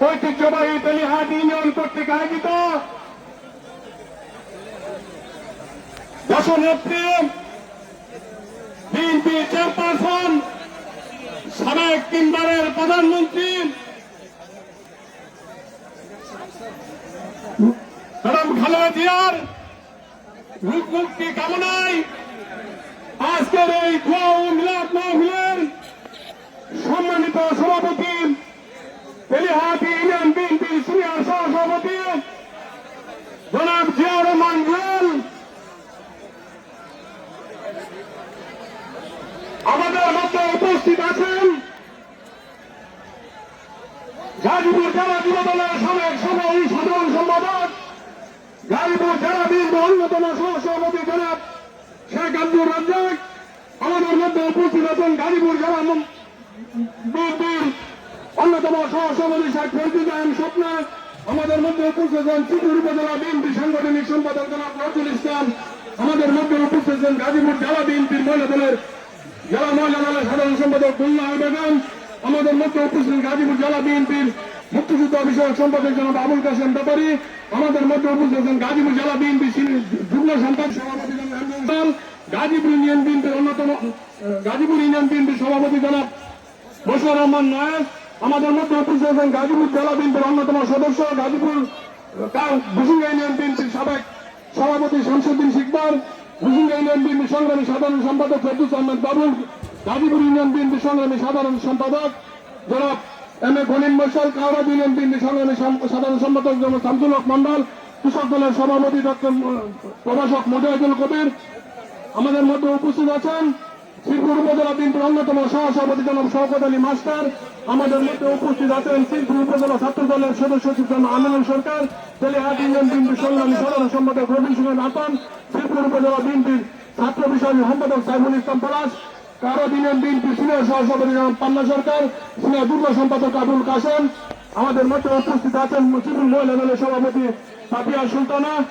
ঐতিহ্যবাহী তেলিহাট ইউনিয়ন কর্তৃক আয়োজিত দশনেত্রী বিএনপি চেয়ারপারসন সাবেক তিনবারের প্রধানমন্ত্রী। ম্যাডাম খালেদা জিয়ার রূপ মুক্তি কামনায় আজকের এই ও মিলাদ তেলিহাট ইউনিয়ন বিএনপি সিনিয়র সহসভাপতি জনাব জিয়াউর রহমান জুয়েল আমাদের মধ্যে উপস্থিত আছেন গাজীপুর জেলা যুব দলের সাবেক সভাপতি সাধারণ সম্পাদক গাজীপুর জেলা বিএনপি অন্যতম সহসভাপতি জনাব শেখ আব্দুর রাজ্জাক আমাদের মধ্যে উপস্থিত আছেন গাজীপুর জেলা বিএনপির অন্যতম সহসভাপতি শেখ ফরিদুল আহম স্বপ্ন। আমাদের মধ্যে উপস্থিত আছেন চিতুর উপজেলা বিএনপি সাংগঠনিক সম্পাদক জনাব নজরুল ইসলাম। আমাদের মধ্যে উপস্থিত আছেন গাজীপুর জেলা বিএনপির মহিলা দলের জেলা মহিলা দলের সাধারণ সম্পাদক দুল্লাহ বেগম। আমাদের মধ্যে উপস্থিত গাজীপুর জেলা বিএনপির মুক্তিযুদ্ধ বিষয়ক সম্পাদক জনাব আবুল কাসেম ব্যাপারী। আমাদের মধ্যে উপস্থিত আছেন গাজীপুর জেলা বিএনপি যুগ্ম সম্পাদক সভাপতি গাজীপুর ইউনিয়ন বিএনপির অন্যতম গাজীপুর ইউনিয়ন বিএনপির সভাপতি জনাব বসির রহমান নায়ক। আমাদের মধ্যে উপস্থিত আছেন গাজীপুর জেলা বিএনপির অন্যতম সদস্য, গাজীপুর ইউনিয়ন বিএনপির সাবেক সভাপতি শামসুদ্দিন শিকদার ভুসিঙ্গা ইউনিয়ন বিএনপি সংগ্রামী সাধারণ সম্পাদক ফেরদুস আহমেদ বাবুল, গাজীপুর ইউনিয়ন বিএনপি সংগ্রামী সাধারণ সম্পাদক জনাব এম এ গনিম মশাল কাওড়া ইউনিয়ন বিএনপি সংগ্রামী সাধারণ সম্পাদক জনাব শামসুল হক মন্ডল কৃষক দলের সভাপতি ডক্টর প্রভাষক মুজাহিদুল কবির। আমাদের মধ্যে উপস্থিত আছেন শ্রীপুর উপজেলা বিএনপির অন্যতম সহসভাপতি জনাব শওকত আলী মাস্টার। আমাদের মধ্যে উপস্থিত আছেন শ্রীপুর উপজেলা ছাত্র দলের সদস্য সচিব আমিনুল সরকার, তেলিহাট ইউনিয়ন বিএনপির সংগ্রামী সাধারণ সম্পাদক রবীন সিংহ নাতন শ্রীপুর উপজেলা বিএনপির ছাত্র বিষয় সম্পাদক সাইফুল ইসলাম পলাশ, কারও ইউনিয়ন বিএনপির সিনিয়র সহসভাপতি জনাব পান্না সরকার, সিনিয়র যুগ্ম সম্পাদক আবুল কাসেম আমাদের মধ্যে উপস্থিত আছেন শ্রীপুর মহিলা দলের সভাপতি সাফিয়া সুলতানা।